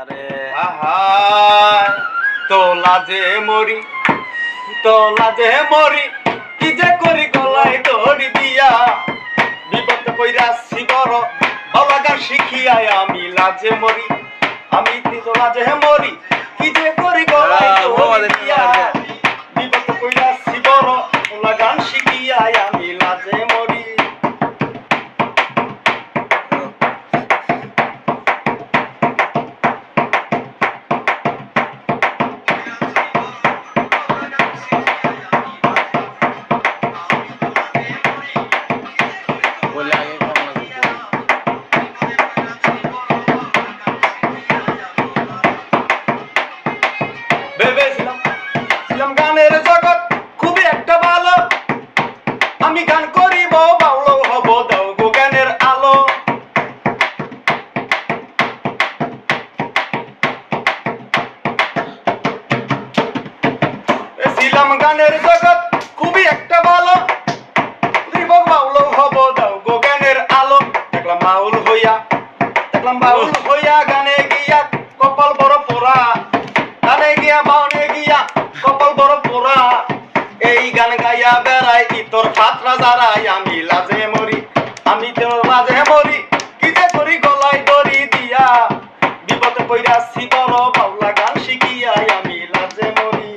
আরে তোলা যে মরি, তোলা যে মরি, কি যে করি গলায় ধরি দিয়া। বিপদ কইরা শিবর বাবাগা শিখিয়ায় আমি লাজে মরি, আমি তোলা যে মরি, কি যে করি গলায় গানের জগৎ খুবই একটা ভালো। আমি গান করিব বাউল হব দাও গো জ্ঞানের আলো। ছিলাম গানের জগৎ খুবই একটা ভালো। বাউল হব দাও গো জ্ঞানের আলো। দেখলাম বাউল হইয়া দেখলাম বাউল হইয়া গানে গিয়া কপাল বড় পোড়া। গানে গিয়া বাউনে গিয়া কপাল বড় পোড়া। এই গান গাইয়া বেড়াই ইতর ফাতরা যারাই আমি লাজে মরি আমি তোর লাজে মরি। কি যে করি গলায় দড়ি দিয়া। বিপদে পইরা শিবর বাউলা গান শিখিয়াই আমি লাজে মরি।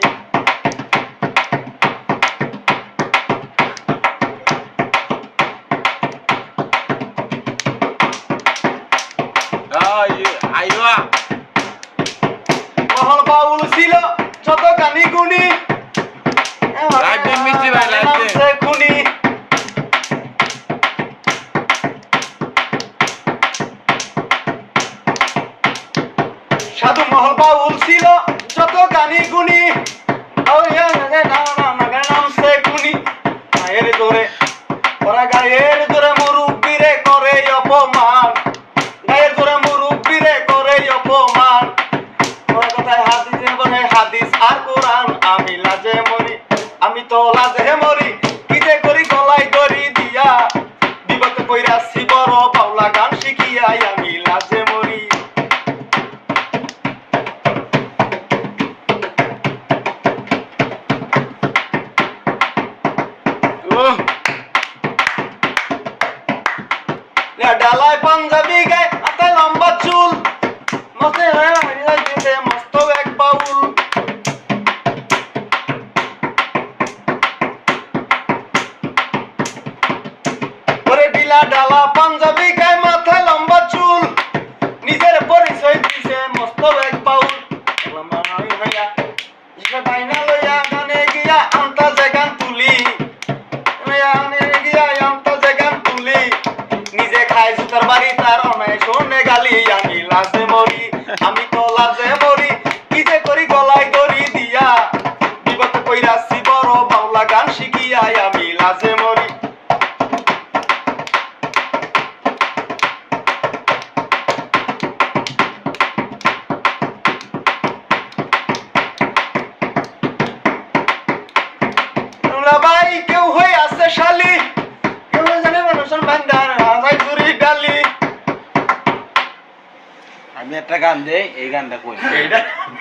মহল বাউল ছিল। সাধু মহল বাউল ছিল যত গানি গুনি। গায়ের ধরে ওরা গায়ের ধরে মুরুব্বিরে করে অপমান। গায়ের ধরে মুরুব্বিরে করে অপমান। ওরা কথায় হাদিসে বলে হাদিস আর কোরআন, আমি লাজে মরি, আমি তো লাজে মরি। ডালায় পাঞ্জাবি গায়ে হাতে লম্বা চুল। মস্তে হয়ে হারিয়ে দিতে মস্ত এক বাউল। ওরে ডিলা ডালা পাঞ্জাবি গালি আমি লাজে মরি আমি একটা গান দেই এই গানটা কই